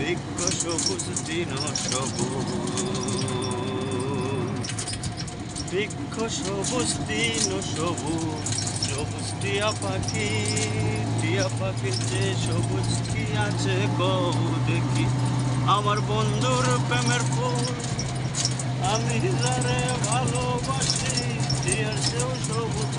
বৃক্ষ সবুজ দিন সবুজ। বৃক্ষ সবুজ দিন সবুজ সবুজ টিয়া পাখি, টিয়া পাখির যে সবুজ কি আছে গো দেখি। আমার বন্ধুর প্রেমের ফুল, আমি যারে ভালোবাসি, টিয়ার সেও সবুজ